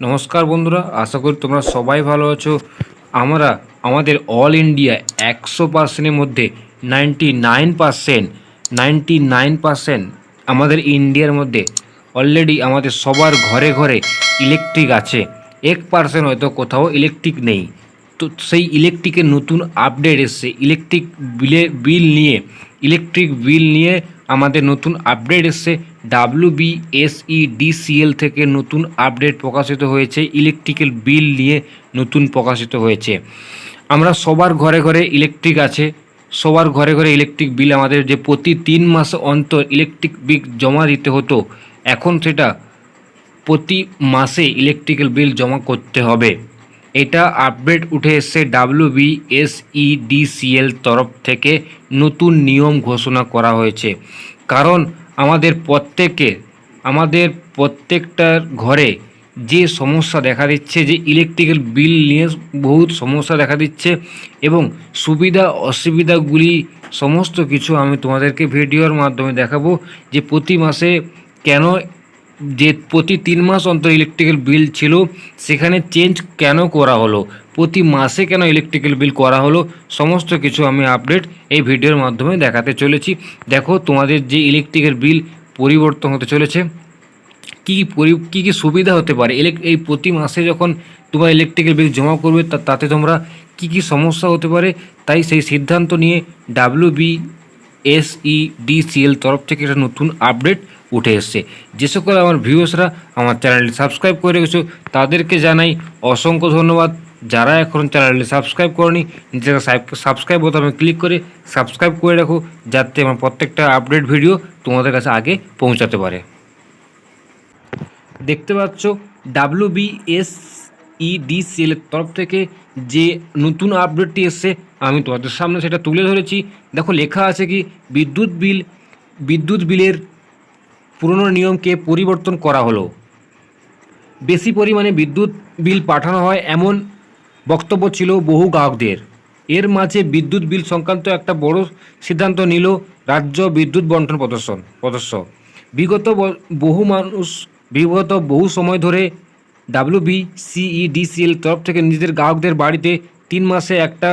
নমস্কার বন্ধুরা, আশা করি তোমরা সবাই ভালো আছো। আমরা আমাদের অল ইন্ডিয়া একশো পার্সেন্টের মধ্যে ninety nine percent ninety nine percent আমাদের ইন্ডিয়ার মধ্যে অলরেডি আমাদের সবার ঘরে ঘরে ইলেকট্রিক আছে। এক পার্সেন্ট হয়তো কোথাও ইলেকট্রিক নেই। তো সেই ইলেকট্রিকের নতুন আপডেট এসছে। ইলেকট্রিক বিলে বিল নিয়ে ইলেকট্রিক বিল নিয়ে আমাদের নতুন আপডেট এসছে। ডাব্লিউ বিএসই ডিসিএল থেকে নতুন আপডেট প্রকাশিত হয়েছে। ইলেকট্রিক্যাল বিল নিয়ে নতুন প্রকাশিত হয়েছে। আমরা সবার ঘরে ঘরে ইলেকট্রিক আছে। সবার ঘরে ঘরে ইলেকট্রিক বিল আমাদের যে প্রতি তিন মাস অন্তর ইলেকট্রিক বিল জমা দিতে হতো, এখন সেটা প্রতি মাসে ইলেকট্রিক্যাল বিল জমা করতে হবে। এটা আপডেট উঠে এসছে ডাব্লিউ বিএসইডিসিএল তরফ থেকে নতুন নিয়ম ঘোষণা করা হয়েছে। কারণ আমাদের প্রত্যেকে, আমাদের প্রত্যেকটার ঘরে যে সমস্যা দেখা দিচ্ছে, যে ইলেকট্রিক্যাল বিল নিয়ে বহুত সমস্যা দেখা দিচ্ছে এবং সুবিধা, অসুবিধাগুলি সমস্ত কিছু আমি তোমাদেরকে ভিডিওর মাধ্যমে দেখাবো যে প্রতি মাসে কেন যে প্রতি তিন মাস অন্তর ইলেকট্রিক্যাল বিল ছিল, সেখানে চেঞ্জ কেন করা হলো? প্রতি মাসে কেন ইলেকট্রিক্যাল বিল করা হলো? সমস্ত কিছু আমি আপডেট এই ভিডিওর মাধ্যমে দেখাতে চলেছি। দেখো, তোমাদের যে ইলেকট্রিক্যাল বিল পরিবর্তন হতে চলেছে, কী পরি, কী কী সুবিধা হতে পারে? ইলেক এই প্রতি মাসে যখন তোমার ইলেকট্রিক্যাল বিল জমা করবে তাতে তোমরা কী কী সমস্যা হতে পারে? তাই সেই সিদ্ধান্ত নিয়ে ডাব্লিউ বি এসই ডিসিএল তরফ থেকে একটা নতুন আপডেট উঠে এসছে। যে সকল আমার ভিউয়ার্সরা আমার চ্যানেলটি সাবস্ক্রাইব করে রেখেছো, তাদেরকে জানাই অসংখ্য ধন্যবাদ। যারা এখন চ্যানেলটি সাবস্ক্রাইব করনি নিজেরা সাবস্ক্রাইব বোতামে ক্লিক করে সাবস্ক্রাইব করে রাখো, যাতে আমার প্রত্যেকটা আপডেট ভিডিও তোমাদের কাছে আগে পৌঁছাতে পারে। দেখতে পাচ্ছ ডাব্লিউ বিএস তরফ থেকে যে নতুন আপডেটটি এসছে, আমি তোমাদের সামনে সেটা তুলে ধরেছি। দেখো, লেখা আছে কি, বিদ্যুৎ বিল, বিদ্যুৎ বিলের পুরনো নিয়মকে পরিবর্তন করা হলো। বেশি পরিমাণে বিদ্যুৎ বিল পাঠানো হয় এমন বক্তব্য ছিল বহু গ্রাহকদের এর মাঝে বিদ্যুৎ বিল সংক্রান্ত একটা বড় সিদ্ধান্ত নিল রাজ্য বিদ্যুৎ বন্টন প্রদর্শন, প্রদর্শ। বিগত বহু মানুষ, বিগত বহু সময় ধরে ডাব্লিউ বি সিইডিসিএল তরফ থেকে নিজেদের গ্রাহকদের বাড়িতে তিন মাসে একটা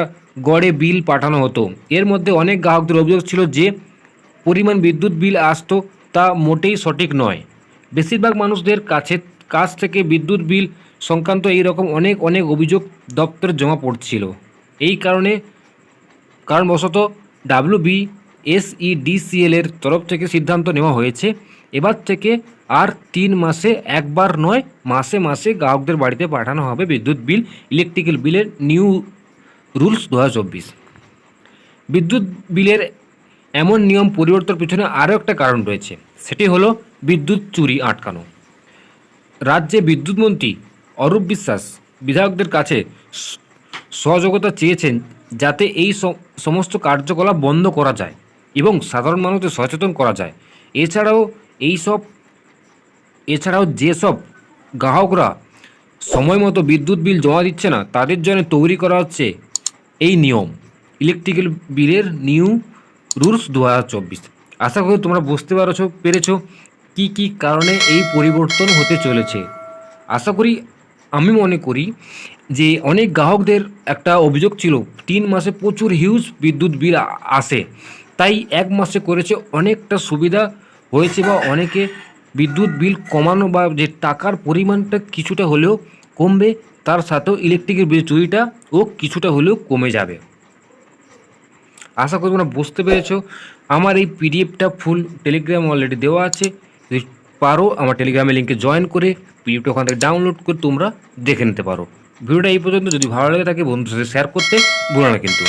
গড়ে বিল পাঠানো হতো। এর মধ্যে অনেক গ্রাহকদের অভিযোগ ছিল যে, পরিমাণ বিদ্যুৎ বিল আসতো তা মোটেই সঠিক নয়। বেশিরভাগ মানুষদের কাছে, কাছ থেকে বিদ্যুৎ বিল সংক্রান্ত এই রকম অনেক অনেক অভিযোগ দপ্তরে জমা পড়ছিল। এই কারণে কারণবশত ডাব্লিউ বি এসইডিসিএল এর তরফ থেকে সিদ্ধান্ত নেওয়া হয়েছে। এবার থেকে আর তিন মাসে, একবার নয়, মাসে মাসে গ্রাহকদের বাড়িতে পাঠানো হবে বিদ্যুৎ বিল, ইলেকট্রিক্যাল বিলের নিউ রুলস দু হাজার চব্বিশ। বিদ্যুৎ বিলের এমন নিয়ম পরিবর্তনের পিছনে আরও একটা কারণ রয়েছে। সেটি হলো বিদ্যুৎ চুরি আটকানো। রাজ্যে বিদ্যুৎ মন্ত্রী অরূপ বিশ্বাস বিধায়কদের কাছে সহযোগিতা চেয়েছেন যাতে এই সমস্ত কার্যকলাপ বন্ধ করা যায় এবং সাধারণ মানুষদের সচেতন করা যায়। এছাড়াও এই সব, এছাড়াও যেসব গ্রাহকরা সময় মতো বিদ্যুৎ বিল জমা দিচ্ছে না, তাদের জন্য তৈরি করা হচ্ছে এই নিয়ম। ইলেকট্রিক্যাল বিলের নিউ রুলস দু হাজার চব্বিশ। আশা করি তোমরা বুঝতে পারছ, পেরেছ কি কি কারণে এই পরিবর্তন হতে চলেছে। আশা করি আমি মনে করি যে অনেক গ্রাহকদের একটা অভিযোগ ছিল, তিন মাসে প্রচুর হিউজ বিদ্যুৎ বিল আসে। তাই এক মাসে করেছে অনেকটা সুবিধা হয়েছে বা অনেকে বিদ্যুৎ বিল কমানো বা যে টাকার পরিমাণটা কিছুটা হলেও কমবে, তার সাথেও ইলেকট্রিকের বিল চুরিটা ও কিছুটা হলেও কমে যাবে। আশা করি তোমরা বুঝতে পেরেছ। আমার এই পিডিএফটা ফুল টেলিগ্রাম অলরেডি দেওয়া আছে। পারো, আমার টেলিগ্রামের লিঙ্কে জয়েন করে পিডিএফটা ওখান থেকে ডাউনলোড করে তোমরা দেখে নিতে পারো। ভিডিওটা এই পর্যন্ত, যদি ভালো লাগে থাকে বন্ধুদের সাথে শেয়ার করতে ভুলো না কিন্তু।